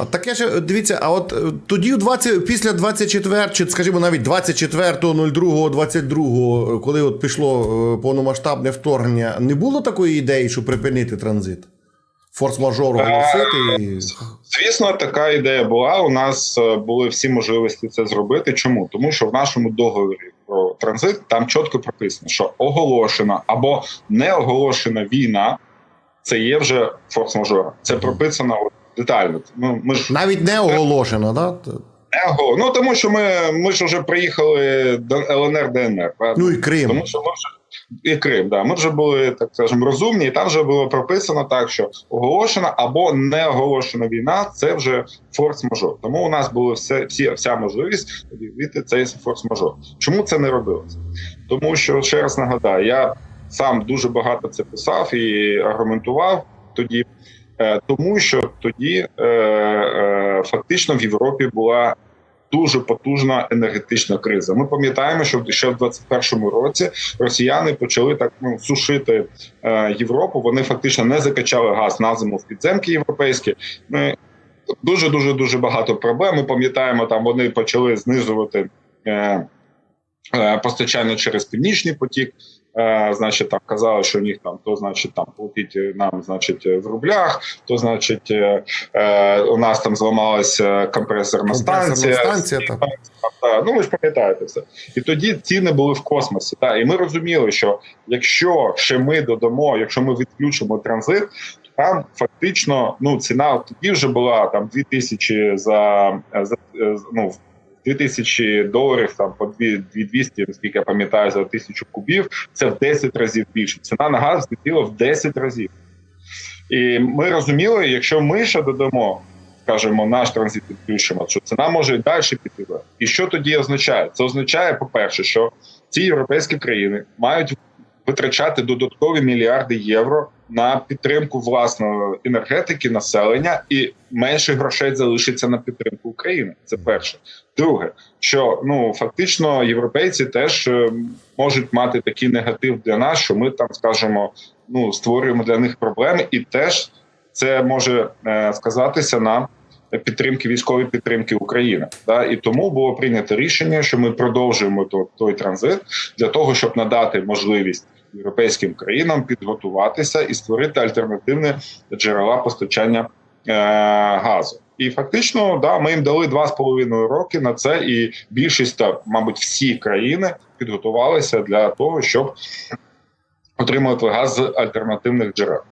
А таке ж дивіться, а от е, тоді 20, після 24, чи скажімо навіть 24.02.22, коли от пішло е, повномасштабне вторгнення, не було такої ідеї, щоб припинити транзит? Форс-мажор оголосити і. Звісно, така ідея була. У нас е, були всі можливості це зробити. Чому? Тому що в нашому договорі про транзит там чітко прописано, що оголошена або не оголошена війна це є вже форс-мажор. Це прописано от детально. Ну ми ж Навіть не оголошено, да? не оголо- Ну тому що ми, ми ж вже приїхали до ЛНР ДНР. правда? Ну і Крим. Тому що ми вже і Крим, да. Ми вже були так скажемо розумні, і там вже було прописано так, що оголошена або не оголошена війна це вже форс-мажор. Тому у нас була все, всі, вся можливість об'явити цей форс-мажор. Чому це не робилося? Тому що ще раз нагадаю, я сам дуже багато це писав і аргументував тоді. Е, Тому що тоді е, е, фактично в Європі була дуже потужна енергетична криза. Ми пам'ятаємо, що ще в 21-му році росіяни почали так ну сушити Європу. Вони фактично не закачали газ на зиму в підземки європейські. Ми дуже дуже дуже багато проблем. Ми пам'ятаємо, там вони почали знижувати. Е, Постачально через північний потік. Е, значить, там казали, що в них там то значить там платить нам, значить, в рублях, то значить, е, у нас там зламалася компресорна, станція. станція так. Та, ну ви ж пам'ятаєте все. І тоді ціни були в космосі. Та і ми розуміли, що якщо ще ми додамо, якщо ми відключимо транзит, то там фактично ну ціна тоді вже була там 2000 за за ну 2 тисячі доларів там по 2200, наскільки я пам'ятаю, за тисячу кубів. Це в 10 разів більше. Ціна на газ злетіла в 10 разів. І ми розуміли, якщо ми ще додамо, скажімо, наш транзит підключимо, що ціна може і далі піти. І що тоді означає? Це означає, по-перше, що ці європейські країни мають витрачати додаткові мільярди євро на підтримку власної енергетики, населення, і менше грошей залишиться на підтримку України. Це перше. Друге, що ну фактично європейці теж е, можуть мати такий негатив для нас, що ми там скажемо, ну створюємо для них проблеми, і теж це може е, сказатися на підтримки військової підтримки України. Да? І тому було прийнято рішення, що ми продовжуємо той, той транзит для того, щоб надати можливість європейським країнам підготуватися і створити альтернативні джерела постачання е, газу. І фактично, да, ми їм дали два з половиною роки на це, і більшість, та, мабуть, всі країни підготувалися для того, щоб отримувати газ з альтернативних джерел.